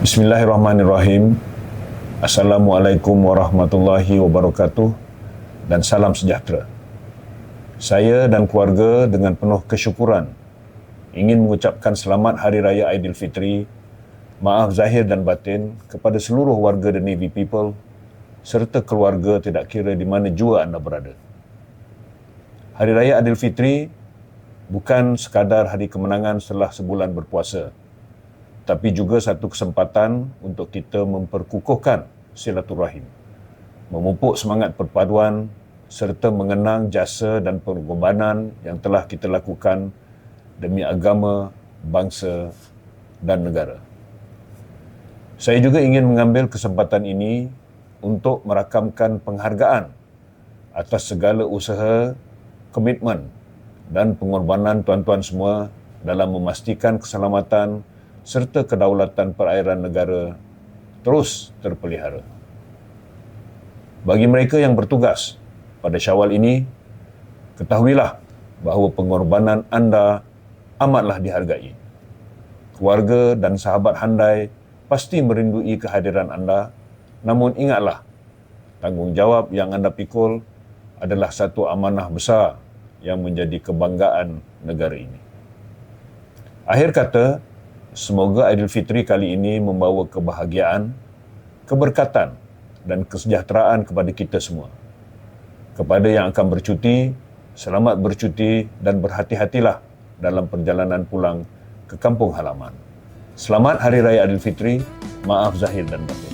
Bismillahirrahmanirrahim. Assalamualaikum warahmatullahi wabarakatuh dan salam sejahtera. Saya dan keluarga dengan penuh kesyukuran ingin mengucapkan selamat Hari Raya Aidilfitri, maaf zahir dan batin kepada seluruh warga The Navy People serta keluarga tidak kira di mana jua anda berada. Hari Raya Aidilfitri bukan sekadar hari kemenangan setelah sebulan berpuasa, tapi juga satu kesempatan untuk kita memperkukuhkan silaturahim, memupuk semangat perpaduan serta mengenang jasa dan pengorbanan yang telah kita lakukan demi agama, bangsa dan negara. Saya juga ingin mengambil kesempatan ini untuk merakamkan penghargaan atas segala usaha, komitmen dan pengorbanan tuan-tuan semua dalam memastikan keselamatan serta kedaulatan perairan negara terus terpelihara. Bagi mereka yang bertugas pada Syawal ini, ketahuilah bahawa pengorbanan anda amatlah dihargai. Keluarga dan sahabat handai pasti merindui kehadiran anda, namun ingatlah, tanggungjawab yang anda pikul adalah satu amanah besar yang menjadi kebanggaan negara ini. Akhir kata, semoga Aidilfitri kali ini membawa kebahagiaan, keberkatan dan kesejahteraan kepada kita semua kepada yang akan bercuti, selamat bercuti dan berhati-hatilah dalam perjalanan pulang ke kampung halaman. Selamat Hari Raya Aidilfitri. Maaf zahir dan batin.